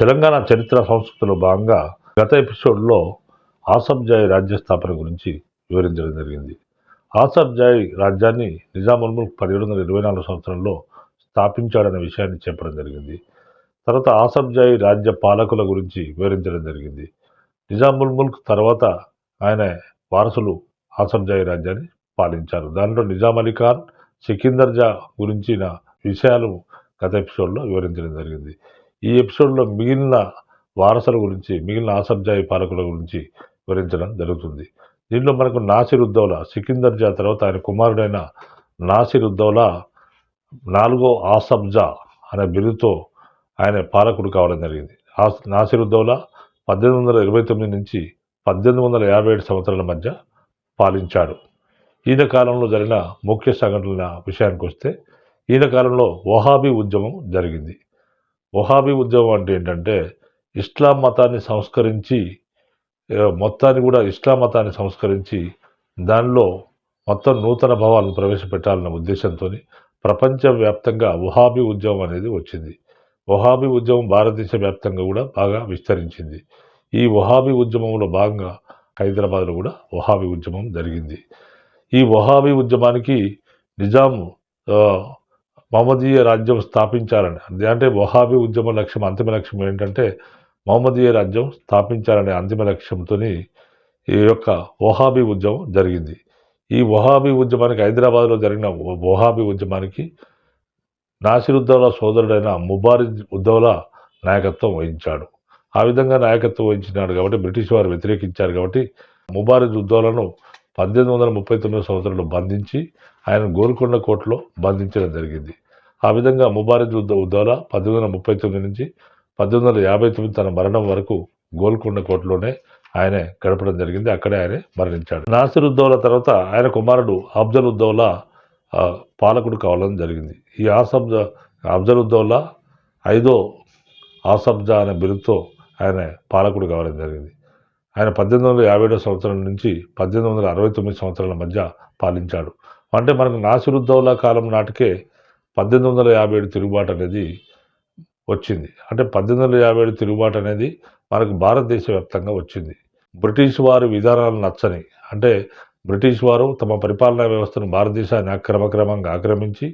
తెలంగాణ చరిత్ర సంస్కృతిలో భాగంగా గత ఎపిసోడ్లో ఆసబ్జాయి రాజ్య స్థాపన గురించి వివరించడం జరిగింది. ఆసబ్జాయి రాజ్యాన్ని నిజాముల్ ముల్క్ పదిహేడు వందల ఇరవై నాలుగు సంవత్సరంలో స్థాపించాడనే విషయాన్ని చెప్పడం జరిగింది. తర్వాత ఆసబ్జాయి రాజ్య పాలకుల గురించి వివరించడం జరిగింది. నిజాముల్ ముల్క్ తర్వాత ఆయన వారసులు ఆసబ్జాయి రాజ్యాన్ని పాలించారు. దాంట్లో నిజాం అలీ ఖాన్ సికిందర్ జా గురించిన విషయాలు గత ఎపిసోడ్లో వివరించడం జరిగింది. ఈ ఎపిసోడ్లో మిగిలిన వారసుల గురించి మిగిలిన ఆసబ్జాయి పాలకుల గురించి వివరించడం జరుగుతుంది. దీంట్లో మనకు నాసిర్ ఉద్దౌలా సికిందర్ జా తర్వాత ఆయన కుమారుడైన నాసిర్ ఉద్దౌలా నాలుగో ఆసబ్జా అనే బిరుదుతో ఆయన పాలకుడు కావడం జరిగింది. ఆస్ నాసిర్ ఉద్దౌలా పద్దెనిమిది వందల ఇరవై తొమ్మిది నుంచి పద్దెనిమిది వందల యాభై ఏడు సంవత్సరాల మధ్య పాలించాడు. ఈయన కాలంలో జరిగిన ముఖ్య సంఘటనల విషయానికి వస్తే ఈయన కాలంలో వహాబీ ఉద్యమం జరిగింది. వహాబీ ఉద్యమం అంటే ఏంటంటే ఇస్లాం మతాన్ని సంస్కరించి మొత్తాన్ని కూడా ఇస్లాం మతాన్ని సంస్కరించి దానిలో మొత్తం నూతన భావాలను ప్రవేశపెట్టాలన్న ఉద్దేశంతో ప్రపంచవ్యాప్తంగా వహాబీ ఉద్యమం అనేది వచ్చింది. వహాబీ ఉద్యమం భారతదేశ వ్యాప్తంగా కూడా బాగా విస్తరించింది. ఈ వహాబీ ఉద్యమంలో భాగంగా హైదరాబాద్లో కూడా వహాబీ ఉద్యమం జరిగింది. ఈ వహాబీ ఉద్యమానికి నిజాం మహమ్మదీయ రాజ్యం స్థాపించాలని. అంటే వహాబీ ఉద్యమ లక్ష్యం అంతిమ లక్ష్యం ఏంటంటే మహమ్మదీయ రాజ్యం స్థాపించాలనే అంతిమ లక్ష్యంతో ఈ యొక్క వహాబీ ఉద్యమం జరిగింది. ఈ వహాబీ ఉద్యమానికి హైదరాబాద్లో జరిగిన వహాబీ ఉద్యమానికి నాసిరుద్దౌలా సోదరుడైన ముబారిజ్ ఉద్దౌలా నాయకత్వం వహించాడు. ఆ విధంగా నాయకత్వం వహించినాడు కాబట్టి బ్రిటిష్ వారు వ్యతిరేకించారు కాబట్టి ముబారిజ్ ఉద్దౌలను పద్దెనిమిది వందల ముప్పై తొమ్మిది సంవత్సరంలో బంధించి ఆయన గోల్కొండ కోర్టులో బంధించడం జరిగింది. ఆ విధంగా ముబారిజ్ ఉద్ద ఉద్దౌలా పద్దెనిమిది వందల ముప్పై తొమ్మిది నుంచి పద్దెనిమిది వందల యాభై తొమ్మిది తన మరణం వరకు గోల్కొండ కోర్టులోనే ఆయన గడపడం జరిగింది. అక్కడే ఆయన మరణించాడు. నాసిర్ ఉద్దౌలా తర్వాత ఆయన కుమారుడు అఫ్జల్ ఉద్దౌలా పాలకుడు కావడం జరిగింది. ఈ ఆసబ్జా అఫ్జల్ ఉద్దౌలా ఐదో ఆసబ్జా అనే బిరుదుతో ఆయన పాలకుడు కావడం జరిగింది. ఆయన పద్దెనిమిది వందల యాభై ఏడో సంవత్సరం నుంచి పద్దెనిమిది వందల అరవై తొమ్మిది సంవత్సరాల మధ్య పాలించాడు. అంటే మనకు నాసిరుద్దౌలా కాలం నాటికే పద్దెనిమిది వందల యాభై ఏడు తిరుగుబాటు అనేది వచ్చింది. అంటే పద్దెనిమిది వందల యాభై ఏడు తిరుగుబాటు అనేది మనకు భారతదేశ వ్యాప్తంగా వచ్చింది. బ్రిటిష్ వారి విధానాలు నచ్చని అంటే బ్రిటిష్ వారు తమ పరిపాలనా వ్యవస్థను భారతదేశాన్ని అక్రమక్రమంగా ఆక్రమించి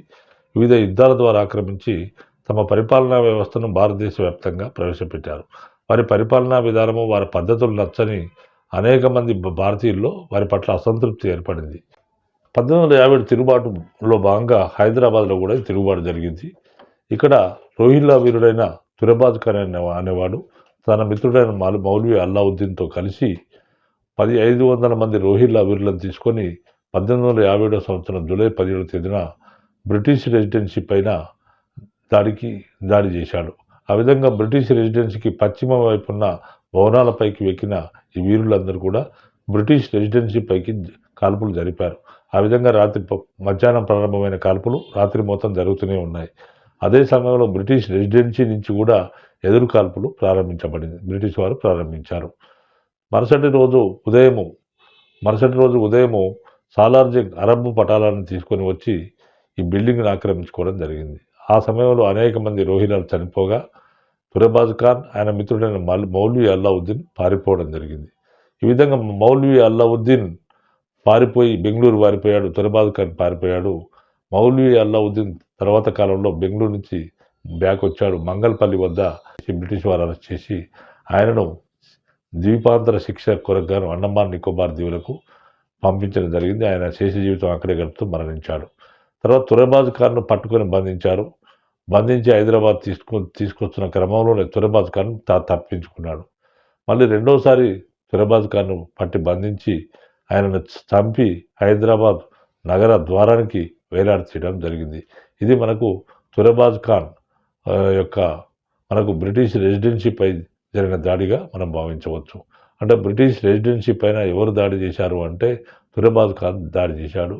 వివిధ యుద్ధాల ద్వారా ఆక్రమించి తమ పరిపాలనా వ్యవస్థను భారతదేశ వ్యాప్తంగా ప్రవేశపెట్టారు. వారి పరిపాలనా విధానము వారి పద్ధతులు నచ్చని అనేక మంది భ- భారతీయుల్లో వారి పట్ల అసంతృప్తి ఏర్పడింది. పద్దెనిమిది వందల యాభై తిరుగుబాటులో భాగంగా హైదరాబాద్లో కూడా తిరుగుబాటు జరిగింది. ఇక్కడ రోహిల్లా వీరుడైన తురబాజ్ ఖాన్ అనే అనేవాడు తన మిత్రుడైన మాలు మౌల్వీ అల్లావుద్దీన్తో కలిసి పది ఐదు వందల మంది రోహిల్లా వీరులను తీసుకొని పద్దెనిమిది వందల యాభై ఏడో సంవత్సరం జూలై పదిహేడో తేదీన బ్రిటిష్ రెసిడెన్సీ పైన దాడికి దాడి చేశాడు. ఆ విధంగా బ్రిటిష్ రెసిడెన్సీకి పశ్చిమ వైపున్న భవనాలపైకి వెక్కిన ఈ వీరులందరూ కూడా బ్రిటిష్ రెసిడెన్సీ పైకి కాల్పులు జరిపారు. ఆ విధంగా రాత్రి మధ్యాహ్నం ప్రారంభమైన కాల్పులు రాత్రి మొత్తం జరుగుతూనే ఉన్నాయి. అదే సమయంలో బ్రిటిష్ రెసిడెన్సీ నుంచి కూడా ఎదురు కాల్పులు ప్రారంభించబడింది. బ్రిటిష్ వారు ప్రారంభించారు. మరుసటి రోజు ఉదయము మరుసటి రోజు ఉదయము సాలార్జంగ్ అరబ్బు పటాలను తీసుకొని వచ్చి ఈ బిల్డింగ్ని ఆక్రమించుకోవడం జరిగింది. ఆ సమయంలో అనేక మంది రోహిలాలు చనిపోగా ఫిరోబాజ్ ఖాన్ ఆయన మిత్రుడైన మౌల్వీ అల్లావుద్దీన్ పారిపోవడం జరిగింది. ఈ విధంగా మౌల్వీ అల్లావుద్దీన్ పారిపోయి బెంగళూరు పారిపోయాడు ఫిరోబాజ్ ఖాన్ పారిపోయాడు. మౌల్వీ అల్లావుద్దీన్ తర్వాత కాలంలో బెంగళూరు నుంచి బ్యాక్ వచ్చాడు. మంగళపల్లి వద్ద బ్రిటిష్ వారు అరెస్ట్ చేసి ఆయనను ద్వీపాంతర శిక్ష కొరగాను అండమాన్ నికోబార్ దీవులకు పంపించడం జరిగింది. ఆయన శేష జీవితం అక్కడే గడుపుతూ మరణించాడు. తర్వాత తురబాజ్ ఖాన్ను పట్టుకొని బంధించారు. బంధించి హైదరాబాద్ తీసుకు తీసుకొస్తున్న క్రమంలోనే తురబాజ్ ఖాన్ తా తప్పించుకున్నాడు. మళ్ళీ రెండోసారి తురబాజ్ ఖాన్ను పట్టి బంధించి ఆయనను చంపి హైదరాబాద్ నగర ద్వారానికి వేలాడతీయడం చేయడం జరిగింది. ఇది మనకు తురబాజ్ ఖాన్ యొక్క మనకు బ్రిటిష్ రెసిడెన్సీపై జరిగిన దాడిగా మనం భావించవచ్చు. అంటే బ్రిటిష్ రెసిడెన్సీ పైన ఎవరు దాడి చేశారు అంటే తురబాజ్ ఖాన్ దాడి చేశాడు.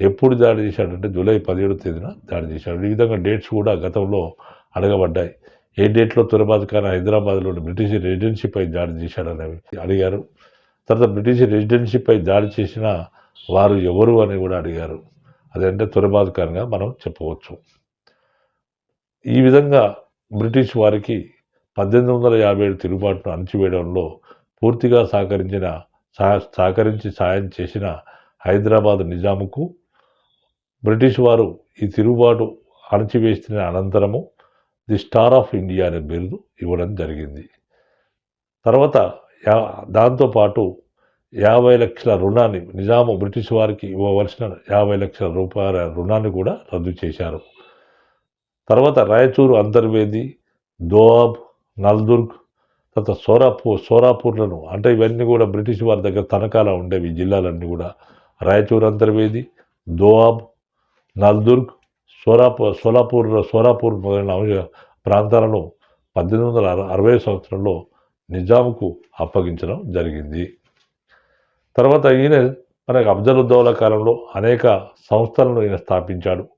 ఎప్పుడు దాడి చేశాడంటే జూలై పదిహేడు తేదీన దాడి చేశాడు. ఈ విధంగా డేట్స్ కూడా గతంలో అడగబడ్డాయి. ఏ డేట్లో తురబాజ్ ఖాన్ హైదరాబాద్లోని బ్రిటిష్ రెసిడెన్సీపై దాడి చేశాడనేవి అడిగారు. తర్వాత బ్రిటిష్ రెసిడెన్సీపై దాడి చేసిన వారు ఎవరు అని కూడా అడిగారు. అదంటే తురబాజ్ ఖాన్గా మనం చెప్పవచ్చు. ఈ విధంగా బ్రిటిష్ వారికి పద్దెనిమిది వందల యాభై ఏడు తిరుగుబాటును అణచివేయడంలో పూర్తిగా సహకరించిన సహ సహకరించి సాయం చేసిన హైదరాబాద్ నిజాముకు బ్రిటిష్ వారు ఈ తిరుగుబాటు అణచివేసిన అనంతరము ది స్టార్ ఆఫ్ ఇండియా అనే బిరుదు ఇవ్వడం జరిగింది. తర్వాత యా దాంతోపాటు యాభై లక్షల రుణాన్ని నిజాము బ్రిటిష్ వారికి ఇవ్వవలసిన యాభై లక్షల రూపాయల రుణాన్ని కూడా రద్దు చేశారు. తర్వాత రాయచూరు అంతర్వేది దోఆబ్ నల్దుర్గ్ తర్వాత సోరాపూర్ సోరాపూర్లను అంటే ఇవన్నీ కూడా బ్రిటిష్ వారి దగ్గర తనఖాలా ఉండేవి జిల్లాలన్నీ కూడా. రాయచూరు అంతర్వేది దోవాబ్ నల్దుర్గ్ సోలాపూర్ సోలాపూర్ సోలాపూర్ మొదలైన ప్రాంతాలను పద్దెనిమిది వందల అర- అరవై సంవత్సరంలో నిజాంకు అప్పగించడం జరిగింది. తర్వాత ఈయన మనకు అఫ్జలుద్దౌలా కాలంలో అనేక సంస్థలను ఈయన స్థాపించాడు.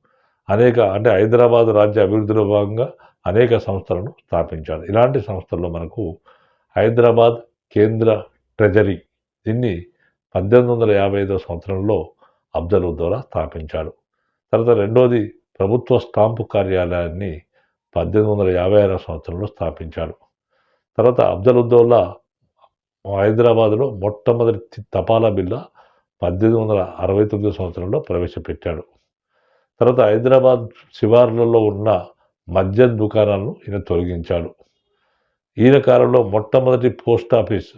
అనేక అంటే హైదరాబాద్ రాజ్య అభివృద్ధిలో భాగంగా అనేక సంస్థలను స్థాపించాడు. ఇలాంటి సంస్థల్లో మనకు హైదరాబాద్ కేంద్ర ట్రెజరీ దీన్ని పద్దెనిమిది వందల యాభై ఐదో సంవత్సరంలో అఫ్జలుద్దౌలా స్థాపించాడు. తర్వాత రెండోది ప్రభుత్వ స్టాంపు కార్యాలయాన్ని పద్దెనిమిది వందల యాభై ఆరో సంవత్సరంలో స్థాపించాడు. తర్వాత అఫ్జలుద్దౌలా హైదరాబాద్లో మొట్టమొదటి తపాలా బిల్ల పద్దెనిమిది వందల అరవై తొమ్మిది సంవత్సరంలో ప్రవేశపెట్టాడు. తర్వాత హైదరాబాద్ శివార్లలో ఉన్న మద్యం దుకాణాలను ఈయన తొలగించాడు. ఈయన కాలంలో మొట్టమొదటి పోస్ట్ ఆఫీస్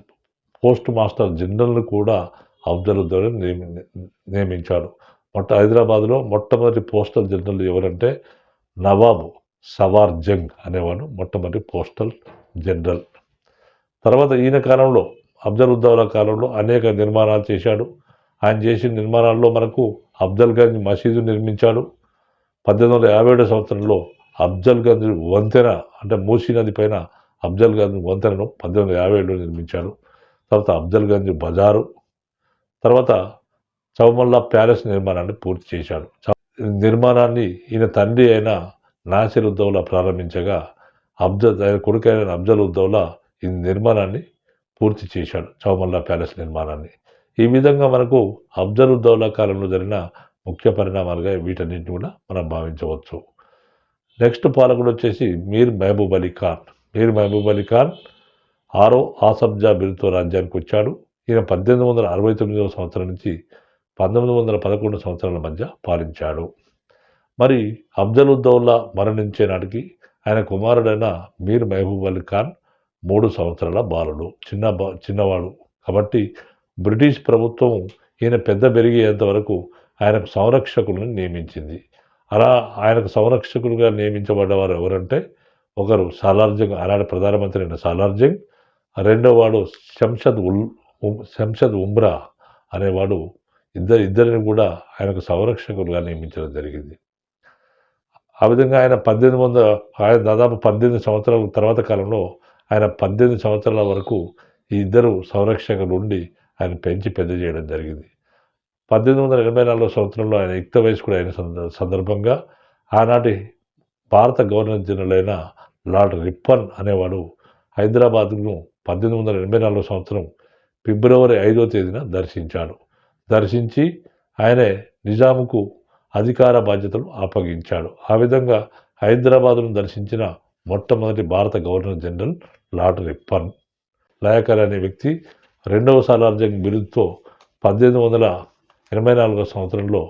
పోస్ట్ మాస్టర్ జనరల్ను కూడా అఫ్జలుద్దౌలా నియమి నియమించాడు. మొట్ట హైదరాబాద్లో మొట్టమొదటి పోస్టల్ జనరల్ ఎవరంటే నవాబ్ సవార్ జంగ్ అనేవాడు మొట్టమొదటి పోస్టల్ జనరల్. తర్వాత ఈయన కాలంలో అఫ్జలుద్దౌలా కాలంలో అనేక నిర్మాణాలు చేశాడు. ఆయన చేసిన నిర్మాణాల్లో మనకు అఫ్జల్గంజ్ మసీదు నిర్మించాడు. పద్దెనిమిది వందల యాభై ఏడు సంవత్సరంలో అఫ్జల్గంజ్ వంతెన అంటే మూసీ నది పైన అఫ్జల్గంజ్ వంతెనను పద్దెనిమిది వందల యాభై ఏడులో నిర్మించాడు తర్వాత అఫ్జల్గంజ్ బజారు. తర్వాత చౌమల్లా ప్యాలెస్ నిర్మాణాన్ని పూర్తి చేశాడు. చౌ- నిర్మాణాన్ని ఈయన తండ్రి అయిన నాసిర్ ఉద్దౌలా ప్రారంభించగా అబ్జల్ ఆయన కొడుకైన అబ్జల్ ఉద్దౌలా ఈ నిర్మాణాన్ని పూర్తి చేశాడు చౌమల్లా ప్యాలెస్ నిర్మాణాన్ని. ఈ విధంగా మనకు అబ్జల్ ఉద్దౌలా కాలంలో జరిగిన ముఖ్య పరిణామాలుగా వీటన్నింటిని కూడా మనం భావించవచ్చు. నెక్స్ట్ పాలకుడు వచ్చేసి మీర్ మహబూబ్ అలీ ఖాన్. మీర్ మహబూబ్ అలీ ఖాన్ ఆరో ఆసబ్జా బిరుతో రాజ్యానికి వచ్చాడు. ఈయన పద్దెనిమిది వందల అరవై తొమ్మిదవ సంవత్సరం నుంచి పంతొమ్మిది వందల పదకొండు సంవత్సరాల మధ్య పాలించాడు. మరి అఫ్జలుద్దౌల్లా మరణించే నాటికి ఆయన కుమారుడైన మీర్ మహబూబ్ అలీ ఖాన్ మూడు సంవత్సరాల బాలుడు. చిన్న చిన్నవాడు. కాబట్టి బ్రిటిష్ ప్రభుత్వం ఈయన పెద్ద పెరిగేంత వరకు ఆయనకు సంరక్షకులను నియమించింది. అలా ఆయనకు సంరక్షకులుగా నియమించబడ్డవారు ఎవరంటే ఒకరు సాలార్జంగ్ ఆనాడు ప్రధానమంత్రి అయిన సాలార్జంగ్ రెండో వాడు శంషద్ ఉల్ శంషద్ ఉమ్రా అనేవాడు ఇద్దరు ఇద్దరిని కూడా ఆయనకు సంరక్షకులుగా నియమించడం జరిగింది. ఆ విధంగా ఆయన పద్దెనిమిది వందల ఆయన దాదాపు పద్దెనిమిది సంవత్సరాల తర్వాత కాలంలో ఆయన పద్దెనిమిది సంవత్సరాల వరకు ఈ ఇద్దరు సంరక్షకులు ఉండి ఆయన పెంచి పెద్ద చేయడం జరిగింది. పద్దెనిమిది వందల ఎనభై నాలుగో సంవత్సరంలో ఆయన యుక్త వయస్కుడు అయిన సంద- సందర్భంగా ఆనాటి భారత గవర్నర్ జనరల్ అయిన లార్డ్ రిప్పన్ అనేవాడు హైదరాబాద్ను పద్దెనిమిది వందల ఎనభై నాలుగో సంవత్సరం ఫిబ్రవరి ఐదో తేదీన దర్శించాడు. దర్శించి ఆయనే నిజాముకు అధికార బాధ్యతలు అప్పగించాడు. ఆ విధంగా హైదరాబాదును దర్శించిన మొట్టమొదటి భారత గవర్నర్ జనరల్ లార్డ్ రిప్పన్ లయకర్ అనే వ్యక్తి రెండవ సాలార్జంగ్ బిరుదుతో పద్దెనిమిది వందల ఎనభై నాలుగో సంవత్సరంలో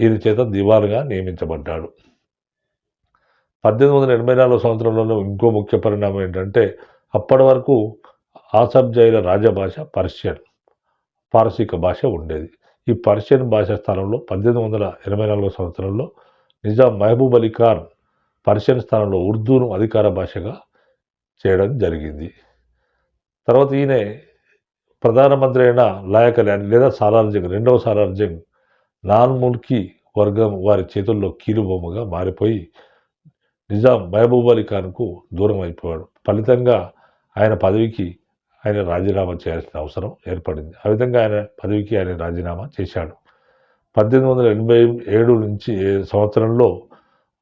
ఈయన చేత దివాన్గా నియమించబడ్డాడు. పద్దెనిమిది వందల ఎనభై నాలుగో సంవత్సరంలో ఇంకో ముఖ్య పరిణామం ఏంటంటే అప్పటి వరకు జైల రాజభాష పర్షియన్. పారసీక భాష ఉండేది. ఈ పర్షియన్ భాష స్థానంలో పద్దెనిమిది వందల ఎనభై నాలుగో సంవత్సరంలో నిజాం మహబూబ్ అలీ ఖాన్ పర్షియన్ స్థానంలో ఉర్దూను అధికార భాషగా చేయడం జరిగింది. తర్వాత ఈయన ప్రధానమంత్రి అయిన లాయక్ అలీ లేదా సాలార్జంగ్ రెండవ సారార్జంగ్ నాన్ ముల్కీ వర్గం వారి చేతుల్లో కీలుబొమ్మగా మారిపోయి నిజాం మహబూబ్ అలీ ఖాన్కు దూరం అయిపోయాడు ఫలితంగా ఆయన పదవికి ఆయన రాజీనామా చేయాల్సిన అవసరం ఏర్పడింది. ఆ విధంగా ఆయన పదవికి ఆయన రాజీనామా చేశాడు. పద్దెనిమిది వందల ఎనభై ఏడు నుంచి సంవత్సరంలో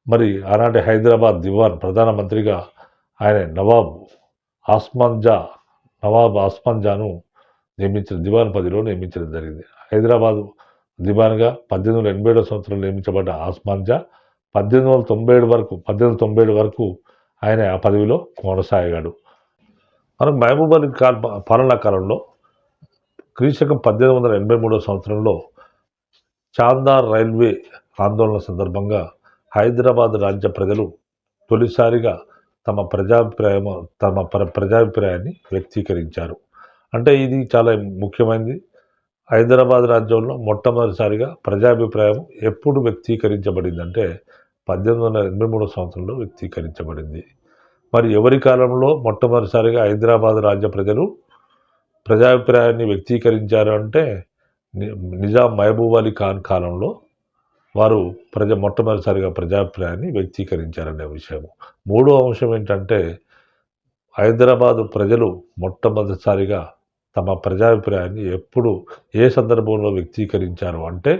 మరి ఆనాటి హైదరాబాద్ దివాన్ ప్రధానమంత్రిగా ఆయన నవాబ్ ఆస్మాన్ జా నవాబ్ ఆస్మాన్ జాను నియమించిన దివాన్ పదిలో నియమించడం జరిగింది. హైదరాబాద్ దివాన్గా పద్దెనిమిది వందల ఎనభై ఏడో సంవత్సరంలో నియమించబడ్డ ఆస్మాన్ జా పద్దెనిమిది వందల తొంభై ఏడు వరకు పద్దెనిమిది తొంభై ఏడు వరకు ఆయన ఆ పదవిలో కొనసాగాడు. మనకు మహబూబ్ అలీ ఖాన్ పాలనా కాలంలో క్రీశకం పద్దెనిమిది వందల ఎనభై మూడో సంవత్సరంలో చాందార్ రైల్వే ఆందోళన సందర్భంగా హైదరాబాద్ రాజ్య ప్రజలు తొలిసారిగా తమ ప్రజాభిప్రాయం తమ ప్ర ప్రజాభిప్రాయాన్ని వ్యక్తీకరించారు. అంటే ఇది చాలా ముఖ్యమైనది హైదరాబాద్ రాజ్యంలో మొట్టమొదటిసారిగా ప్రజాభిప్రాయం ఎప్పుడు వ్యక్తీకరించబడిందంటే పద్దెనిమిది వందల ఎనభై మూడో సంవత్సరంలో వ్యక్తీకరించబడింది. మరి ఎవరి కాలంలో మొట్టమొదటిసారిగా హైదరాబాద్ రాజ్య ప్రజలు ప్రజాభిప్రాయాన్ని వ్యక్తీకరించారు అంటే ని- నిజాం మహబూబ్ అలీ ఖాన్ కాలంలో వారు ప్రజ మొట్టమొదటిసారిగా ప్రజాభిప్రాయాన్ని వ్యక్తీకరించారనే విషయం మూడో అంశం ఏంటంటే హైదరాబాదు ప్రజలు మొట్టమొదటిసారిగా తమ ప్రజాభిప్రాయాన్ని ఎప్పుడు ఏ సందర్భంలో వ్యక్తీకరించారు అంటే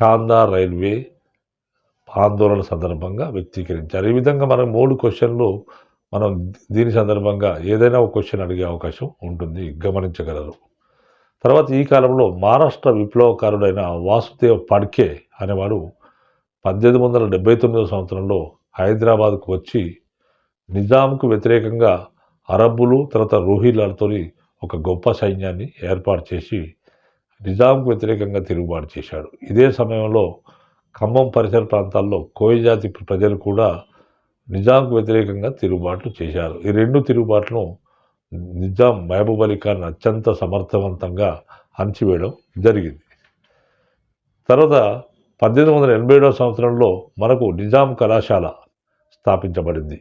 చాందా రైల్వే ఆందోళన సందర్భంగా వ్యక్తీకరించారు. ఈ విధంగా మనం మూడు క్వశ్చన్లు మనం దీని సందర్భంగా ఏదైనా ఒక క్వశ్చన్ అడిగే అవకాశం ఉంటుంది గమనించగలరు. తర్వాత ఈ కాలంలో మహారాష్ట్ర విప్లవకారుడైన వాసుదేవ్ పడ్కే అనేవాడు పద్దెనిమిది వందల డెబ్బై తొమ్మిదవ సంవత్సరంలో హైదరాబాద్కు వచ్చి నిజాంకు వ్యతిరేకంగా అరబ్బులు తర్వాత రోహిల్లాలతో ఒక గొప్ప సైన్యాన్ని ఏర్పాటు చేసి నిజాంకు వ్యతిరేకంగా తిరుగుబాటు చేశాడు. ఇదే సమయంలో ఖమ్మం పరిసర ప్రాంతాల్లో కోయజాతి ప్రజలు కూడా నిజాంకు వ్యతిరేకంగా తిరుగుబాట్లు చేశారు. ఈ రెండు తిరుగుబాట్లను నిజాం మహబూబ్ అలీ ఖాన్ అత్యంత సమర్థవంతంగా అణచివేయడం జరిగింది. తర్వాత పద్దెనిమిది వందల ఎనభై ఏడవ సంవత్సరంలో మనకు నిజాం కళాశాల స్థాపించబడింది.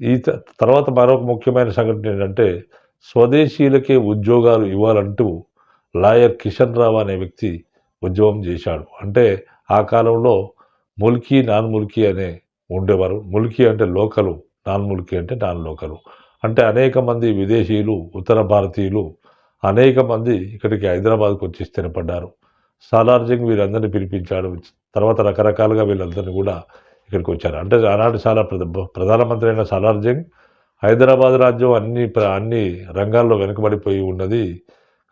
ఈ తర్వాత మరొక ముఖ్యమైన సంఘటన ఏంటంటే స్వదేశీయులకే ఉద్యోగాలు ఇవ్వాలంటూ లాయర్ కిషన్ రావు అనే వ్యక్తి ఉద్యమం చేశాడు. అంటే ఆ కాలంలో ముల్కీ నాన్ ముల్కీ అనే ఉండేవారు. ముల్కీ అంటే లోకలు నాన్ ముల్కీ అంటే నాన్ లోకలు. అంటే అనేక మంది విదేశీయులు ఉత్తర భారతీయులు అనేక మంది ఇక్కడికి హైదరాబాద్కు వచ్చి స్థిరపడ్డారు. సాలార్జంగ్ వీరందరినీ పిలిపించాడు. తర్వాత రకరకాలుగా వీళ్ళందరినీ కూడా ఇక్కడికి వచ్చారు. అంటే ఆనాటి చాలా ప్రధానమంత్రి అయిన సాలార్జంగ్ హైదరాబాద్ రాజ్యం అన్ని ప్ర- అన్ని రంగాల్లో వెనుకబడిపోయి ఉన్నది.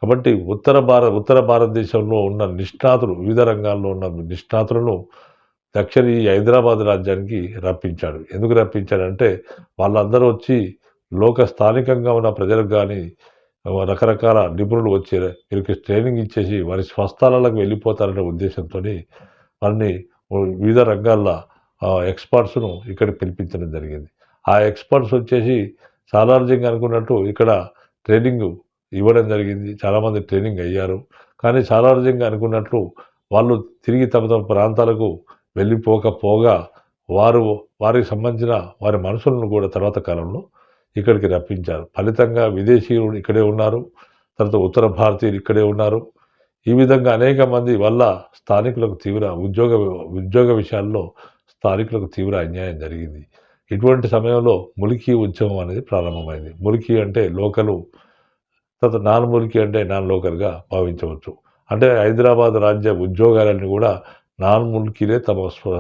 కాబట్టి ఉత్తర భారత ఉత్తర భారతదేశంలో ఉన్న నిష్ణాతులు వివిధ రంగాల్లో ఉన్న నిష్ణాతులను దక్షిణ ఈ హైదరాబాద్ రాజ్యానికి రప్పించాడు. ఎందుకు రప్పించాడంటే వాళ్ళందరూ వచ్చి లోక స్థానికంగా ఉన్న ప్రజలకు కానీ రకరకాల నిపుణులు వచ్చి వీరికి ట్రైనింగ్ ఇచ్చేసి వారి స్వస్థలాలకు వెళ్ళిపోతారనే ఉద్దేశంతో వారిని వివిధ రంగాల్లో ఎక్స్పర్ట్స్ను ఇక్కడ పిలిపించడం జరిగింది. ఆ ఎక్స్పర్ట్స్ వచ్చేసి సాలార్జింగ్ అనుకున్నట్టు ఇక్కడ ట్రైనింగ్ ఇవ్వడం జరిగింది. చాలామంది ట్రైనింగ్ అయ్యారు. కానీ చాలా రోజుగా అనుకున్నట్లు వాళ్ళు తిరిగి తమ తమ ప్రాంతాలకు వెళ్ళిపోకపోగా వారు వారికి సంబంధించిన వారి మనుషులను కూడా తర్వాత కాలంలో ఇక్కడికి రప్పించారు. ఫలితంగా విదేశీయులు ఇక్కడే ఉన్నారు. తర్వాత ఉత్తర భారతీయులు ఇక్కడే ఉన్నారు. ఈ విధంగా అనేక మంది వల్ల స్థానికులకు తీవ్ర ఉద్యోగ ఉద్యోగ విషయాల్లో స్థానికులకు తీవ్ర అన్యాయం జరిగింది. ఇటువంటి సమయంలో ములికి ఉద్యమం అనేది ప్రారంభమైంది. ములికి అంటే లోకలు తర్వాత నాన్ ములికి అంటే నాన్ లోకల్గా భావించవచ్చు. అంటే హైదరాబాద్ రాజ్య ఉద్యోగాలన్నీ కూడా నాన్ ముల్కీలే తమ స్వ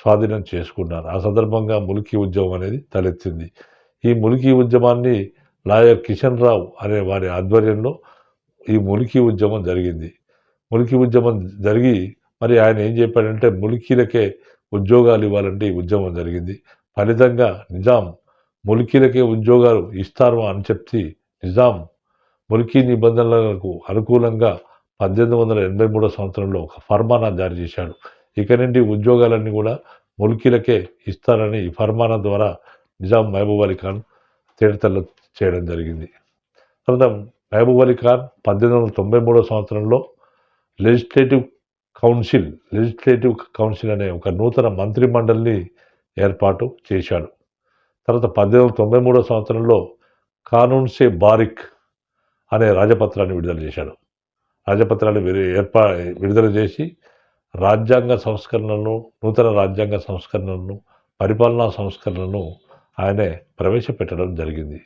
స్వాధీనం చేసుకున్నారు. ఆ సందర్భంగా ములికి ఉద్యమం అనేది తలెత్తింది. ఈ ములికి ఉద్యమాన్ని లాయర్ కిషన్ రావు అనే వారి ఆధ్వర్యంలో ఈ ములికి ఉద్యమం జరిగింది. ములికి ఉద్యమం జరిగి మరి ఆయన ఏం చెప్పాడంటే ములికీలకే ఉద్యోగాలు ఇవ్వాలంటే ఈ ఉద్యమం జరిగింది. ఫలితంగా నిజాం ములికీలకే ఉద్యోగాలు ఇస్తారు అని చెప్పి నిజాం. మురికి నిబంధనలకు అనుకూలంగా పద్దెనిమిది వందల ఎనభై మూడో సంవత్సరంలో ఒక ఫర్మానా జారీ చేశాడు. ఇక నుండి ఉద్యోగాలన్నీ కూడా ములికీలకే ఇస్తారని ఈ ఫర్మానా ద్వారా నిజాం మహబూబ్ అలీ ఖాన్ తేడతల్ల చేయడం జరిగింది. తర్వాత మహబూబ్ అలీ ఖాన్ పద్దెనిమిది వందల తొంభై మూడో సంవత్సరంలో లెజిస్లేటివ్ కౌన్సిల్ లెజిస్లేటివ్ కౌన్సిల్ అనే ఒక నూతన మంత్రి మండలిని ఏర్పాటు చేశాడు. తర్వాత పద్దెనిమిది వందల తొంభై మూడో సంవత్సరంలో కానూన్ సే బారిక్ అనే రాజపత్రాన్ని విడుదల చేశాడు. రాజపత్రాన్ని ఏర్పా విడుదల చేసి రాజ్యాంగ సంస్కరణలను నూతన రాజ్యాంగ సంస్కరణలను పరిపాలనా సంస్కరణలను ఆయనే ప్రవేశపెట్టడం జరిగింది.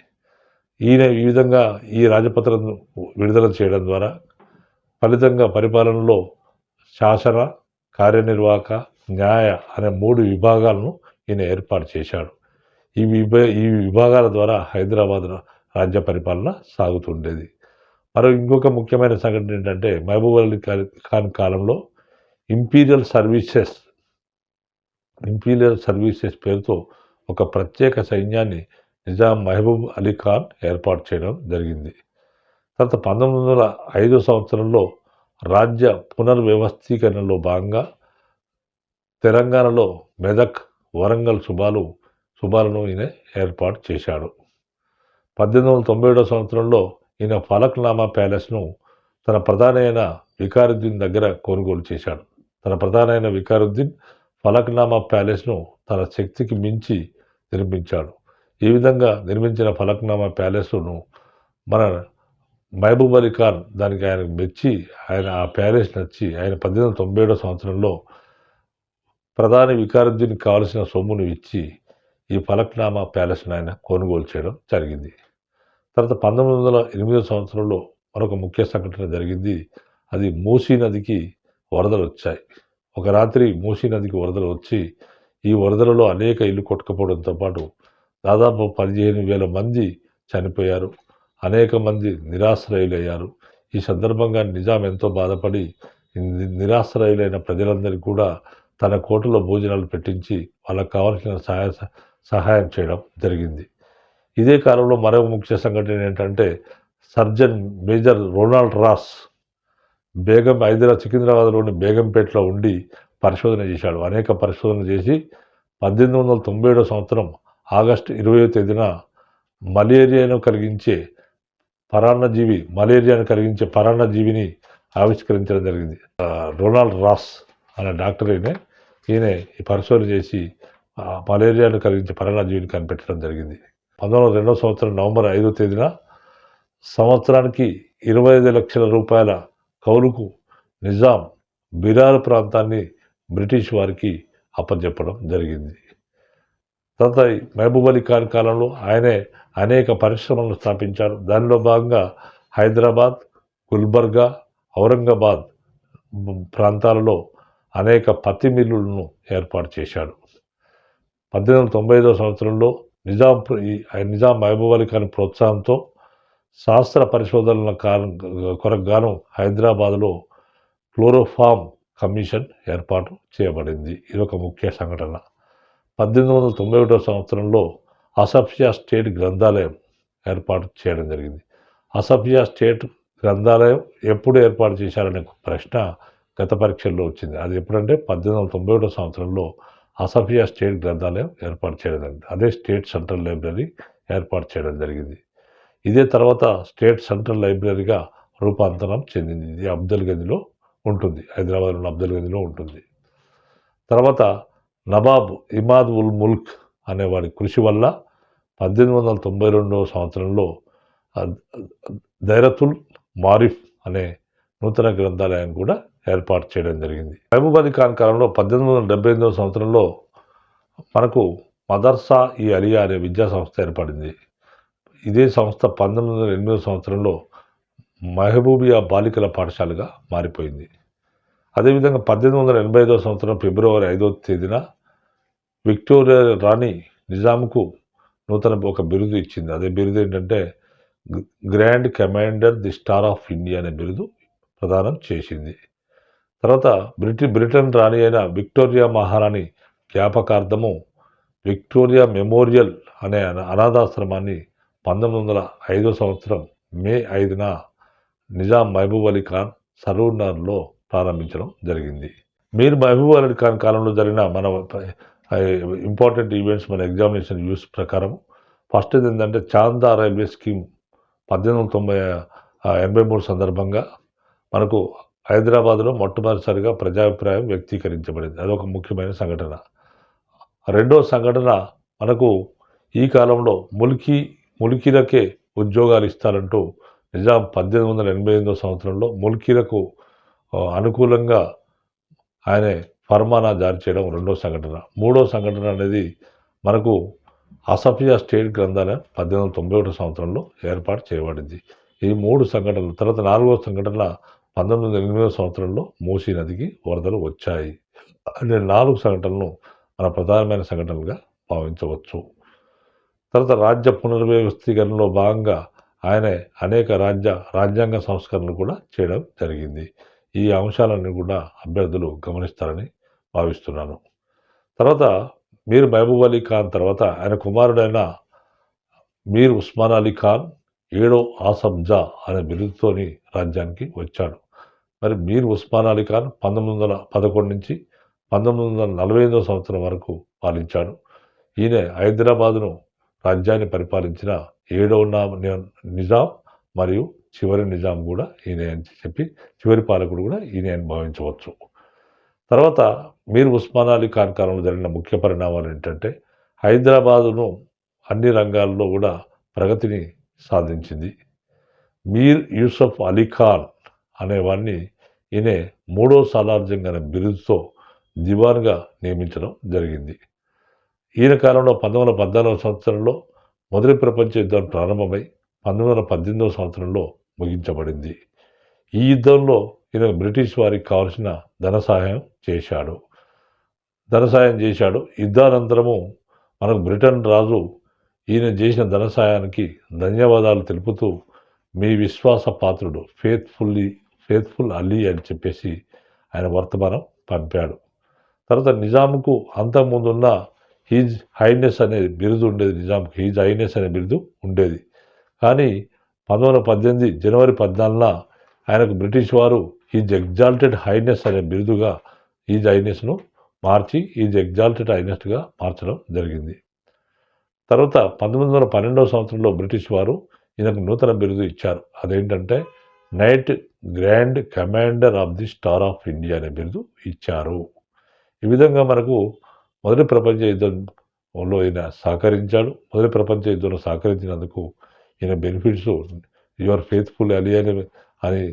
ఈయన ఈ విధంగా ఈ రాజపత్రం విడుదల చేయడం ద్వారా ఫలితంగా పరిపాలనలో శాసన కార్యనిర్వాహక న్యాయ అనే మూడు విభాగాలను ఈయన ఏర్పాటు చేశాడు. ఈ విభ ఈ విభాగాల ద్వారా హైదరాబాద్ రాజ్య పరిపాలన సాగుతుండేది. మరో ఇంకొక ముఖ్యమైన సంఘటన ఏంటంటే మహబూబ్ అలీ ఖాన్ కాలంలో ఇంపీరియల్ సర్వీసెస్ ఇంపీరియల్ సర్వీసెస్ పేరుతో ఒక ప్రత్యేక సైన్యాన్ని నిజాం మహబూబ్ అలీ ఖాన్ ఏర్పాటు చేయడం జరిగింది. తర్వాత పంతొమ్మిది వందల ఐదు సంవత్సరంలో రాజ్య పునర్వ్యవస్థీకరణలో భాగంగా తెలంగాణలో మెదక్ వరంగల్ సుబాలు సుబాలను ఈయన ఏర్పాటు చేశాడు. పద్దెనిమిది వందల తొంభై ఏడవ సంవత్సరంలో ఈయన ఫలక్నామా ప్యాలెస్ను తన ప్రధానైన వికారుద్దీన్ దగ్గర కొనుగోలు చేశాడు. తన ప్రధానైన వికారుద్దీన్ ఫలక్నామా ప్యాలెస్ను తన శక్తికి మించి నిర్మించాడు. ఈ విధంగా నిర్మించిన ఫలక్నామా ప్యాలెస్ను మన మహబూబ్ అలీ ఖాన్ దానికి ఆయన మెచ్చి ఆయన ఆ ప్యాలెస్ నచ్చి ఆయన పద్దెనిమిది వందల తొంభై ఏడో సంవత్సరంలో ప్రధాని వికారుద్దీన్కి కావలసిన సొమ్మును ఇచ్చి ఈ ఫలక్నామా ప్యాలెస్ను ఆయన కొనుగోలు చేయడం జరిగింది. తర్వాత పంతొమ్మిది వందల ఎనిమిదో సంవత్సరంలో మరొక ముఖ్య సంఘటన జరిగింది. అది మూసీ నదికి వరదలు వచ్చాయి. ఒక రాత్రి మూసీ నదికి వరదలు వచ్చి ఈ వరదలలో అనేక ఇల్లు కొట్టుకుపోవడంతో పాటు దాదాపు పదిహేను వేల మంది చనిపోయారు. అనేక మంది నిరాశ్రయులయ్యారు. ఈ సందర్భంగా నిజాం ఎంతో బాధపడి నిరాశ్రయులైన ప్రజలందరికీ కూడా తన కోటలో భోజనాలు పెట్టించి వాళ్ళకు కావాల్సిన సహాయ సహాయం చేయడం జరిగింది. ఇదే కాలంలో మరో ముఖ్య సంఘటన ఏంటంటే surgeon major Ronald Ross Begum Hyderabad సికింద్రాబాద్లోని బేగంపేటలో ఉండి పరిశోధన చేశాడు. అనేక పరిశోధనలు చేసి పద్దెనిమిది వందల తొంభై ఏడో సంవత్సరం ఆగస్టు ఇరవై తేదీన మలేరియాను కలిగించే పరాన్నజీవి మలేరియాను కలిగించే పరాన్నజీవిని ఆవిష్కరించడం జరిగింది. రొనాల్డ్ రాస్ అనే డాక్టర్ ఈయన ఈయన ఈ పరిశోధన చేసి మలేరియాను కలిగించే పరాన్నజీవిని కనిపెట్టడం జరిగింది. పంతొమ్మిది వందల రెండవ సంవత్సరం నవంబర్ ఐదో తేదీన సంవత్సరానికి ఇరవై ఐదు లక్షల రూపాయల కౌలుకు నిజాం బిరార్ ప్రాంతాన్ని బ్రిటిష్ వారికి అప్పచెప్పడం జరిగింది. తర్వాత మహబూబ్ అలీ ఖాన్ కాలంలో ఆయనే అనేక పరిశ్రమలను స్థాపించారు. దానిలో భాగంగా హైదరాబాద్ గుల్బర్గా ఔరంగాబాద్ ప్రాంతాలలో అనేక పత్తి మిల్లులను ఏర్పాటు చేశాడు. పద్దెనిమిది వందల తొంభై ఐదో సంవత్సరంలో నిజాం ఈ నిజాం మహబూబ్ అలీ ఖాన్ ప్రోత్సాహంతో శాస్త్ర పరిశోధనల కారణం కొరకు గాను హైదరాబాద్లో క్లోరోఫామ్ కమిషన్ ఏర్పాటు చేయబడింది. ఇది ఒక ముఖ్య సంఘటన. పద్దెనిమిది వందల తొంభై ఒకటో సంవత్సరంలో అసఫియా స్టేట్ గ్రంథాలయం ఏర్పాటు చేయడం జరిగింది. అసఫియా స్టేట్ గ్రంథాలయం ఎప్పుడు ఏర్పాటు చేశారనే ప్రశ్న గత పరీక్షల్లో వచ్చింది. అది ఎప్పుడంటే పద్దెనిమిది వందల తొంభై ఒకటో సంవత్సరంలో అసఫియా స్టేట్ గ్రంథాలయం ఏర్పాటు చేయడం జరిగింది. అదే స్టేట్ సెంట్రల్ లైబ్రరీ ఏర్పాటు చేయడం జరిగింది. ఇదే తర్వాత స్టేట్ సెంట్రల్ లైబ్రరీగా రూపాంతరం చెందింది. ఇది అబ్దుల్గంజ్లో ఉంటుంది. హైదరాబాద్లో అబ్దుల్గంజ్లో ఉంటుంది. తర్వాత నవాబ్ ఇమాద్ ఉల్ ముల్క్ అనేవాడి కృషి వల్ల పద్దెనిమిది వందల తొంభై రెండవ సంవత్సరంలో దైరతుల్ మారిఫ్ అనే నూతన గ్రంథాలయం కూడా ఏర్పాటు చేయడం జరిగింది. మహబూబ్ అలీ ఖాన్ కాలంలో పద్దెనిమిది వందల డెబ్బై ఎనిమిదవ సంవత్సరంలో మనకు మదర్సా ఈ అలియా అనే విద్యా సంస్థ ఏర్పడింది. ఇదే సంస్థ పంతొమ్మిది వందల ఎనిమిదవ సంవత్సరంలో మహబూబియా బాలికల పాఠశాలగా మారిపోయింది. అదేవిధంగా పద్దెనిమిది వందల ఎనభై ఐదవ సంవత్సరం ఫిబ్రవరి ఐదవ తేదీన విక్టోరియా రాణి నిజాంకు నూతన ఒక బిరుదు ఇచ్చింది. అదే బిరుదు ఏంటంటే Grand Commander the Star of India అనే బిరుదు ప్రదానం చేసింది. తర్వాత బ్రిటి బ్రిటన్ రాణి అయిన విక్టోరియా మహారాణి జ్ఞాపకార్థము విక్టోరియా మెమోరియల్ అనే అనాథాశ్రమాన్ని పంతొమ్మిది వందల ఐదో సంవత్సరం మే ఐదున నిజాం మహబూబ్ అలీ ఖాన్ సరూర్నర్లో ప్రారంభించడం జరిగింది. మీరు మహబూబ్ అలీ ఖాన్ కాలంలో జరిగిన మన ఇంపార్టెంట్ ఈవెంట్స్ మన ఎగ్జామినేషన్ యూస్ ప్రకారం ఫస్ట్ ఏంటంటే చాందా రైల్వే స్కీమ్ పద్దెనిమిది వందల తొంభై ఎనభై మూడు సందర్భంగా మనకు హైదరాబాద్లో మొట్టమొదటిసారిగా ప్రజాభిప్రాయం వ్యక్తీకరించబడింది. అదొక ముఖ్యమైన సంఘటన. రెండో సంఘటన మనకు ఈ కాలంలో ములికి ములికిలకే ఉద్యోగాలు ఇస్తారంటూ నిజాం పద్దెనిమిది వందల ఎనభై ఎనిమిదో సంవత్సరంలో ములికిలకు అనుకూలంగా ఆయన ఫర్మానా జారీ చేయడం రెండో సంఘటన. మూడో సంఘటన అనేది మనకు అసఫియా స్టేట్ గ్రంథాలయం పద్దెనిమిది వందల తొంభై ఒకటో సంవత్సరంలో ఏర్పాటు చేయబడింది. ఈ మూడు సంఘటనలు తర్వాత నాలుగో సంఘటన పంతొమ్మిది వందల ఎనిమిదవ సంవత్సరంలో మూసీ నదికి వరదలు వచ్చాయి. అనే నాలుగు సంఘటనలు మన ప్రధానమైన సంఘటనలుగా భావించవచ్చు. తర్వాత రాజ్య పునర్వ్యవస్థీకరణలో భాగంగా ఆయన అనేక రాజ్య రాజ్యాంగ సంస్కరణలు కూడా చేయడం జరిగింది. ఈ అంశాలన్నీ కూడా అభ్యర్థులు గమనిస్తారని భావిస్తున్నాను. తర్వాత మీర్ మహబూబ్ అలీ ఖాన్ తర్వాత ఆయన కుమారుడైన మీర్ ఉస్మాన్ అలీ ఖాన్ ఏడో ఆసఫ్ జా అనే బిరుదుతోని రాజ్యానికి వచ్చాడు. మరి మీర్ ఉస్మాన్ అలీ ఖాన్ పంతొమ్మిది వందల పదకొండు నుంచి పంతొమ్మిది వందల నలభై ఎనిమిదో సంవత్సరం వరకు పాలించాడు. ఈయన హైదరాబాదును రాజ్యాన్ని పరిపాలించిన ఏడవ నిజాం మరియు చివరి నిజాం కూడా ఈయన అని చెప్పి చివరి పాలకుడు కూడా ఈయన అని భావించవచ్చు. తర్వాత మీర్ ఉస్మాన్ అలీ ఖాన్ కాలంలో జరిగిన ముఖ్య పరిణామాలు ఏంటంటే హైదరాబాదును అన్ని రంగాల్లో కూడా ప్రగతిని సాధించింది. మీర్ యూసఫ్ అలీ ఖాన్ అనేవాడిని ఈయన మూడో సాలార్జంగ్ అనే బిరుదుతో దివాన్గా నియమించడం జరిగింది. ఈయన కాలంలో పంతొమ్మిది వందల పద్నాలుగవ సంవత్సరంలో మొదటి ప్రపంచ యుద్ధం ప్రారంభమై పంతొమ్మిది వందల పద్దెనిమిదవ సంవత్సరంలో ముగించబడింది. ఈ యుద్ధంలో ఈయన బ్రిటిష్ వారికి కావలసిన ధన సహాయం చేశాడు. ధన సహాయం చేశాడు. యుద్ధానంతరము మనకు బ్రిటన్ రాజు ఈయన చేసిన ధన సహాయానికి ధన్యవాదాలు తెలుపుతూ మీ విశ్వాస పాత్రుడు ఫేత్ఫుల్లీ ఫేత్ఫుల్ అలీ అని చెప్పేసి ఆయన వర్తమానం పంపాడు. తర్వాత నిజాంకు అంతకుముందున్న హీజ్ హైనెస్ అనే బిరుదు ఉండేది నిజాంకు హీజ్ హైనెస్ అనే బిరుదు ఉండేది. కానీ పంతొమ్మిది వందల పద్దెనిమిది జనవరి పద్నాలుగున ఆయనకు బ్రిటిష్ వారు ఈజ్ ఎగ్జాల్టెడ్ హైనెస్ అనే బిరుదుగా ఈజ్ హైనెస్ను మార్చి ఈజ్ ఎగ్జాల్టెడ్ హైనెస్గా మార్చడం జరిగింది. తర్వాత పంతొమ్మిది వందల పన్నెండవ సంవత్సరంలో బ్రిటిష్ వారు ఈయనకు నూతన బిరుదు ఇచ్చారు. అదేంటంటే Knight Grand Commander of the Star of India అనే బిరుదు ఇచ్చారు. ఈ విధంగా మనకు మొదటి ప్రపంచ యుద్ధంలో ఈయన సహకరించాడు. మొదటి ప్రపంచ యుద్ధంలో సహకరించినందుకు ఈయన బెనిఫిట్స్ యువర్ ఫేత్ఫుల్ అలీ అని అని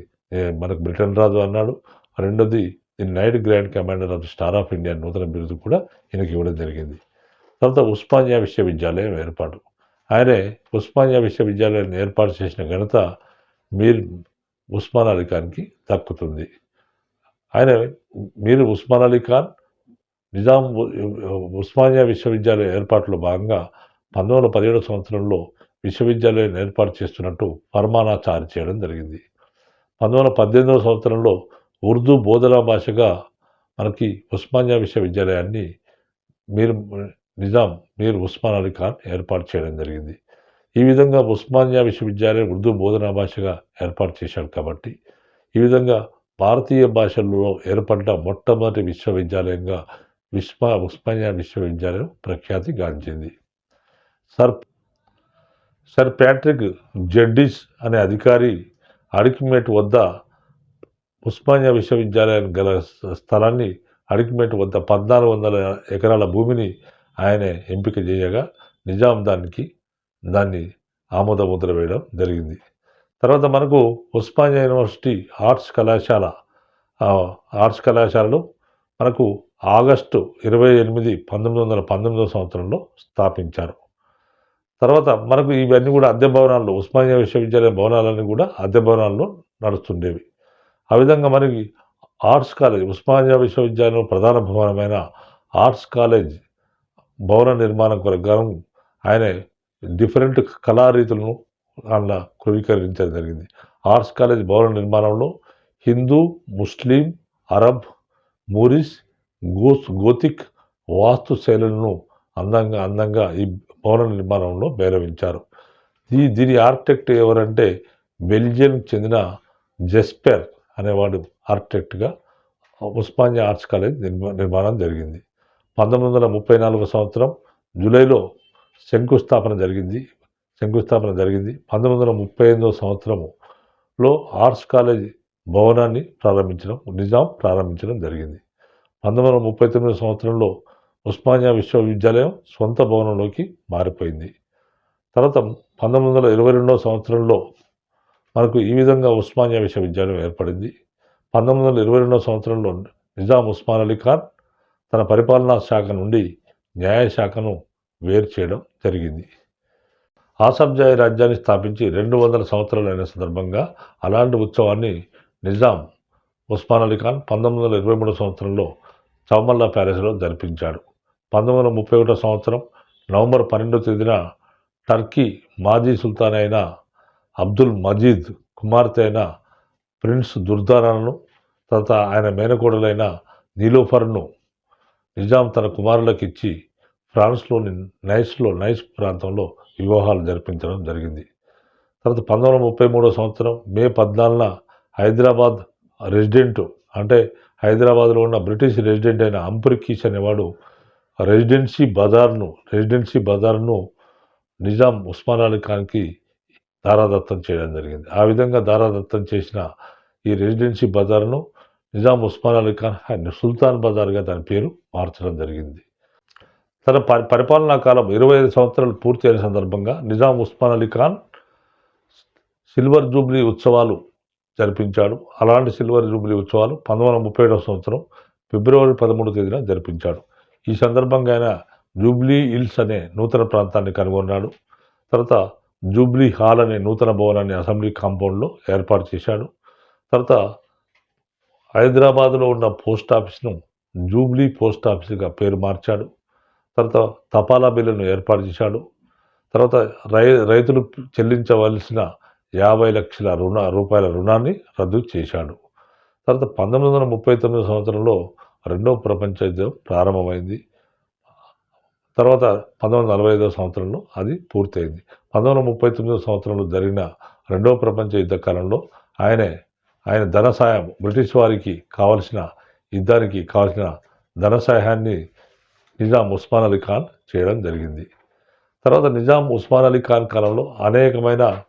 మనకు బ్రిటన్ రాజు అన్నాడు. రెండోది the Knight Grand Commander of the Star of India నూతన బిరుదు కూడా ఈయనకి ఇవ్వడం జరిగింది. తర్వాత ఉస్మానియా విశ్వవిద్యాలయం ఏర్పాటు. ఆయనే ఉస్మానియా విశ్వవిద్యాలయాన్ని ఏర్పాటు చేసిన ఘనత మీర్ ఉస్మాన్ అలీ ఖాన్కి దక్కుతుంది. ఆయన మీరు ఉస్మాన్ అలీ ఖాన్ నిజాం ఉస్మానియా విశ్వవిద్యాలయం ఏర్పాటులో భాగంగా పంతొమ్మిది వందల పదిహేడు సంవత్సరంలో విశ్వవిద్యాలయం ఏర్పాటు చేస్తున్నట్టు ఫర్మానా జారీ చేయడం జరిగింది. పంతొమ్మిది వందల పద్దెనిమిదవ సంవత్సరంలో ఉర్దూ బోధనా భాషగా మనకి ఉస్మానియా విశ్వవిద్యాలయాన్ని మీరు నిజాం మీర్ ఉస్మాన్ అలీ ఖాన్ ఏర్పాటు చేయడం జరిగింది. ఈ విధంగా ఉస్మానియా విశ్వవిద్యాలయం ఉర్దూ బోధనా భాషగా ఏర్పాటు చేశాడు కాబట్టి ఈ విధంగా భారతీయ భాషల్లో ఏర్పడ్డ మొట్టమొదటి విశ్వవిద్యాలయంగా విశ్వ ఉస్మానియా విశ్వవిద్యాలయం ప్రఖ్యాతి గాంచింది. సర్ సర్ ప్యాట్రిక్ జడ్డిస్ అనే అధికారి అడికిమేట్ వద్ద ఉస్మానియా విశ్వవిద్యాలయం గల స్థలాన్ని అడికిమేట్ వద్ద పద్నాలుగు వందల ఎకరాల భూమిని ఆయనే ఎంపిక చేయగా నిజాం దానికి దాన్ని ఆమోద ముద్ర వేయడం జరిగింది. తర్వాత మనకు ఉస్మానియా యూనివర్సిటీ ఆర్ట్స్ కళాశాల ఆర్ట్స్ కళాశాలలో మనకు ఆగస్టు ఇరవై ఎనిమిది పంతొమ్మిది వందల పంతొమ్మిదవ సంవత్సరంలో స్థాపించారు. తర్వాత మనకు ఇవన్నీ కూడా అద్దె భవనాల్లో ఉస్మానియా విశ్వవిద్యాలయం భవనాలన్నీ కూడా అద్దె భవనాల్లో నడుస్తుండేవి. ఆ విధంగా మనకి ఆర్ట్స్ కాలేజ్ ఉస్మానియా విశ్వవిద్యాలయం ప్రధాన భవనమైన ఆర్ట్స్ కాలేజ్ భవన నిర్మాణం కొరకు ఆయన డిఫరెంట్ కళారీతులను అందులో క్రోడీకరించడం జరిగింది. ఆర్ట్స్ కాలేజ్ భవన నిర్మాణంలో హిందూ ముస్లిం అరబ్ మూరిస్ గోస్ గోతిక్ వాస్తు శైలులను అందంగా అందంగా ఈ భవన నిర్మాణంలో మేళవించారు. ఈ దీని ఆర్కిటెక్ట్ ఎవరంటే బెల్జియం చెందిన జెస్పెర్ అనేవాడు ఆర్కిటెక్ట్గా ఉస్మానియా ఆర్ట్స్ కాలేజ్ నిర్మా నిర్మాణం జరిగింది. పంతొమ్మిది వందల ముప్పై నాలుగు సంవత్సరం జూలైలో శంకుస్థాపన జరిగింది. శంకుస్థాపన జరిగింది. పంతొమ్మిది వందల ముప్పై ఎనిమిదవ సంవత్సరంలో ఆర్ట్స్ కాలేజ్ భవనాన్ని ప్రారంభించడం నిజాం ప్రారంభించడం జరిగింది. పంతొమ్మిది వందల ముప్పై తొమ్మిది సంవత్సరంలో ఉస్మానియా విశ్వవిద్యాలయం సొంత భవనంలోకి మారిపోయింది. తర్వాత పంతొమ్మిది వందల ఇరవై రెండవ సంవత్సరంలో మనకు ఈ విధంగా ఉస్మానియా విశ్వవిద్యాలయం ఏర్పడింది. పంతొమ్మిది వందల ఇరవై రెండవ సంవత్సరంలో నిజాం ఉస్మాన్ అలీ ఖాన్ తన పరిపాలనా శాఖ నుండి న్యాయశాఖను వేరు చేయడం జరిగింది. ఆసబ్జాయి రాజ్యాన్ని స్థాపించి రెండు వందల సంవత్సరాలైన సందర్భంగా అలాంటి ఉత్సవాన్ని నిజాం ఉస్మాన్ అలీ ఖాన్ పంతొమ్మిది వందల ఇరవై మూడో సంవత్సరంలో చౌమల్లా ప్యాలెస్లో జరిపించాడు. పంతొమ్మిది వందల ముప్పై ఒకటో సంవత్సరం నవంబర్ పన్నెండో తేదీన టర్కీ మాజీ సుల్తాన్ అయిన అబ్దుల్ మజీద్ కుమార్తె అయిన ప్రిన్స్ దుర్దారాను తర్వాత ఆయన మేనకోడలైన నీలోఫర్ను నిజాం తన కుమారులకు ఇచ్చి ఫ్రాన్స్లోని నైస్లో నైస్ ప్రాంతంలో వివాహాలు జరిపించడం జరిగింది. తర్వాత పంతొమ్మిది ముప్పై మూడో సంవత్సరం మే పద్నాలుగున హైదరాబాద్ రెసిడెంట్ అంటే హైదరాబాద్లో ఉన్న బ్రిటిష్ రెసిడెంట్ అయిన అంపురికీస్ అనేవాడు రెసిడెన్సీ బజార్ను రెసిడెన్సీ బజార్ను నిజాం ఉస్మాన్ అలీ ఖాన్కి దారాదత్తం చేయడం జరిగింది. ఆ విధంగా దారాదత్తం చేసిన ఈ రెసిడెన్సీ బజార్ను నిజాం ఉస్మాన్ అలీ ఖాన్ సుల్తాన్ బజార్గా దాని పేరు మార్చడం జరిగింది. తన పరి పరిపాలనా కాలం ఇరవై ఐదు సంవత్సరాలు పూర్తి అయిన సందర్భంగా నిజాం ఉస్మాన్ అలీ ఖాన్ సిల్వర్ జూబ్లీ ఉత్సవాలు జరిపించాడు. అలాంటి సిల్వర్ జూబ్లీ ఉత్సవాలు పంతొమ్మిది వందల ముప్పై ఏడవ సంవత్సరం ఫిబ్రవరి పదమూడు తేదీన జరిపించాడు. ఈ సందర్భంగా ఆయన జూబ్లీ హిల్స్ అనే నూతన ప్రాంతాన్ని కనుగొన్నాడు. తర్వాత జూబ్లీ హాల్ అనే నూతన భవనాన్ని అసెంబ్లీ కాంపౌండ్లో ఏర్పాటు చేశాడు. తర్వాత హైదరాబాద్లో ఉన్న పోస్ట్ ఆఫీస్ను జూబ్లీ పోస్ట్ ఆఫీస్గా పేరు మార్చాడు. తర్వాత తపాలా బిల్లును ఏర్పాటు చేశాడు. తర్వాత రై రైతులు చెల్లించవలసిన యాభై లక్షల రుణ రూపాయల రుణాన్ని రద్దు చేశాడు. తర్వాత పంతొమ్మిది వందల ముప్పై తొమ్మిది సంవత్సరంలో రెండో ప్రపంచ యుద్ధం ప్రారంభమైంది. తర్వాత పంతొమ్మిది వందల నలభై ఐదవ సంవత్సరంలో అది పూర్తయింది. పంతొమ్మిది వందల ముప్పై తొమ్మిదో సంవత్సరంలో జరిగిన రెండవ ప్రపంచ యుద్ధ కాలంలో ఆయనే ఆయన ధన సాయం బ్రిటిష్ వారికి కావలసిన యుద్ధానికి కావలసిన ధన సహాయాన్ని నిజాం ఉస్మాన్ అలీ ఖాన్ చేయడం జరిగింది. తర్వాత నిజాం ఉస్మాన్ అలీ ఖాన్ కాలంలో అనేకమైన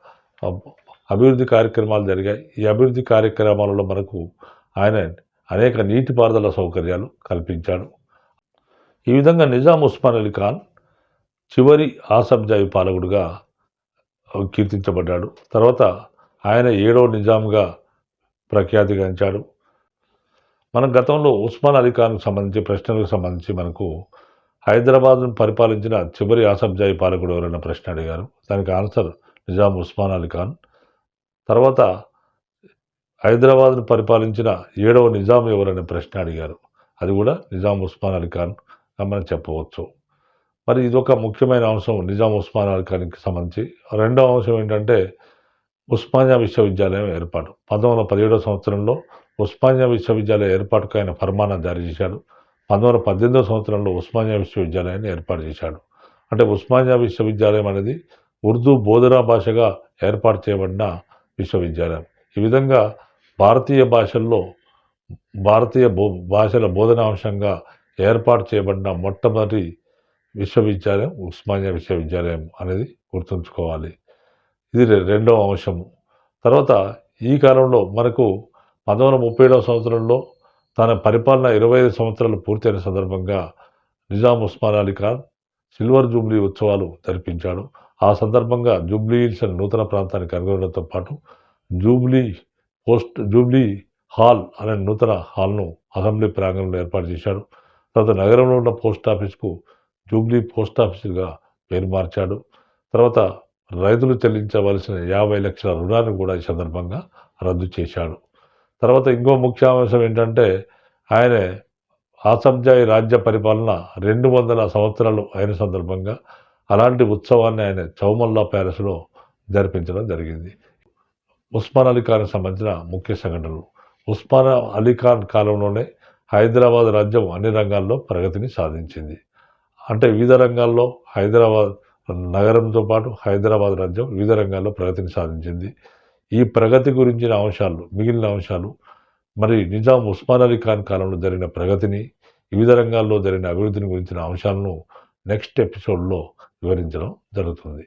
అభివృద్ధి కార్యక్రమాలు జరిగాయి. ఈ అభివృద్ధి కార్యక్రమాలలో మనకు ఆయన అనేక నీటిపారుదల సౌకర్యాలు కల్పించాడు. ఈ విధంగా నిజాం ఉస్మాన్ అలీ ఖాన్ చివరి ఆసబ్జాయి పాలకుడుగా కీర్తించబడ్డాడు. తర్వాత ఆయన ఏడో నిజాంగా ప్రఖ్యాతిగాంచాడు. మనం గతంలో ఉస్మాన్ అలీ ఖాన్కు సంబంధించి ప్రశ్నలకు సంబంధించి మనకు హైదరాబాద్ను పరిపాలించిన చివరి ఆసబ్జాయి పాలకుడు ఎవరైనా ప్రశ్న అడిగారు. దానికి ఆన్సర్ నిజాం ఉస్మాన్ అలీ ఖాన్. తర్వాత హైదరాబాద్ను పరిపాలించిన ఏడవ నిజాం ఎవరనే ప్రశ్న అడిగారు. అది కూడా నిజాం ఉస్మాన్ అలీ ఖాన్ మనం చెప్పవచ్చు. మరి ఇదొక ముఖ్యమైన అంశం నిజాం ఉస్మాన్ అలీ ఖాన్కి సంబంధించి. రెండవ అంశం ఏంటంటే ఉస్మానియా విశ్వవిద్యాలయం ఏర్పాటు. పంతొమ్మిది వందల పదిహేడవ సంవత్సరంలో ఉస్మానియా విశ్వవిద్యాలయం ఏర్పాటుకు ఆయన ఫర్మానా జారీ చేశాడు. పంతొమ్మిది వందల పద్దెనిమిదవ సంవత్సరంలో ఉస్మానియా విశ్వవిద్యాలయాన్ని ఏర్పాటు చేశాడు. అంటే ఉస్మానియా విశ్వవిద్యాలయం అనేది ఉర్దూ బోధనా భాషగా ఏర్పాటు చేయబడిన విశ్వవిద్యాలయం. ఈ విధంగా భారతీయ భాషల్లో భారతీయ బో భాషల బోధనాంశంగా ఏర్పాటు చేయబడిన మొట్టమొదటి విశ్వవిద్యాలయం ఉస్మానియా విశ్వవిద్యాలయం అనేది గుర్తుంచుకోవాలి. ఇది రెండవ అంశము. తర్వాత ఈ కాలంలో మనకు పంతొమ్మిది వందల ముప్పై ఏడవ సంవత్సరంలో తన పరిపాలన ఇరవై ఐదు సంవత్సరాలు పూర్తయిన సందర్భంగా నిజాం ఉస్మాన్ అలీ ఖాన్ సిల్వర్ జూబ్లీ ఉత్సవాలు జరిపించాడు. ఆ సందర్భంగా జూబ్లీ హిల్స్ అనే నూతన ప్రాంతాన్ని కనుగొనడంతో పాటు జూబ్లీ పోస్ట్ జూబ్లీ హాల్ అనే నూతన హాల్ను అసెంబ్లీ ప్రాంగణంలో ఏర్పాటు చేశాడు. తర్వాత నగరంలో ఉన్న పోస్ట్ ఆఫీస్కు జూబ్లీ పోస్ట్ ఆఫీసుగా పేరు మార్చాడు. తర్వాత రైతులు చెల్లించవలసిన యాభై లక్షల రుణాన్ని కూడా ఈ సందర్భంగా రద్దు చేశాడు. తర్వాత ఇంకో ముఖ్యాంశం ఏంటంటే ఆయన ఆసబ్జాయి రాజ్య పరిపాలన రెండు వందల సంవత్సరాలు అయిన సందర్భంగా అలాంటి ఉత్సవాన్ని ఆయన చౌమల్లా ప్యాలెస్లో జరిపించడం జరిగింది. ఉస్మాన్ అలీ ఖాన్కి సంబంధించిన ముఖ్య సంఘటనలు. ఉస్మాన్ అలీ ఖాన్ కాలంలోనే హైదరాబాద్ రాజ్యం అన్ని రంగాల్లో ప్రగతిని సాధించింది. అంటే వివిధ రంగాల్లో హైదరాబాద్ నగరంతో పాటు హైదరాబాద్ రాజ్యం వివిధ రంగాల్లో ప్రగతిని సాధించింది. ఈ ప్రగతి గురించిన అంశాలు మిగిలిన అంశాలు మరి నిజాం ఉస్మాన్ అలీ ఖాన్ కాలంలో జరిగిన ప్రగతిని వివిధ రంగాల్లో జరిగిన అభివృద్ధిని గురించిన అంశాలను నెక్స్ట్ ఎపిసోడ్లో వివరించడం జరుగుతుంది.